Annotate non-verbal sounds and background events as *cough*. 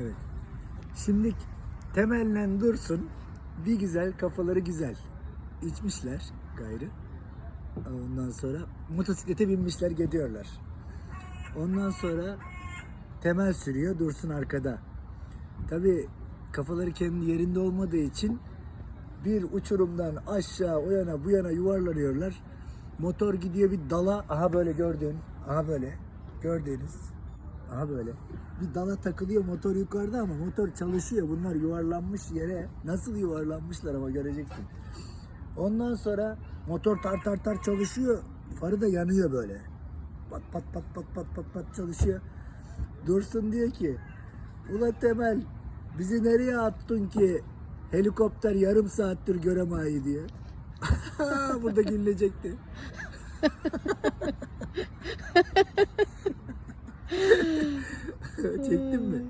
Evet. Şimdi temellen dursun. Bir güzel kafaları güzel. İçmişler gayrı. Ondan sonra motosiklete binmişler gidiyorlar. Ondan sonra temel sürüyor dursun arkada. Tabi kafaları kendi yerinde olmadığı için bir uçurumdan aşağı o yana bu yana yuvarlanıyorlar. Motor gidiyor bir dala aha böyle gördüğün aha böyle gördüğünüz aha böyle bir dala takılıyor motor yukarıda ama motor çalışıyor. Bunlar yuvarlanmış yere nasıl yuvarlanmışlar ama göreceksin. Ondan sonra motor tar tar tar çalışıyor. Farı da yanıyor böyle. Pat pat pat pat pat pat pat çalışıyor. Dursun diyor ki Ula Temel bizi nereye attın ki helikopter yarım saattir göremeyi diye. *laughs* Burada gülecekti. *laughs* Çektin mi?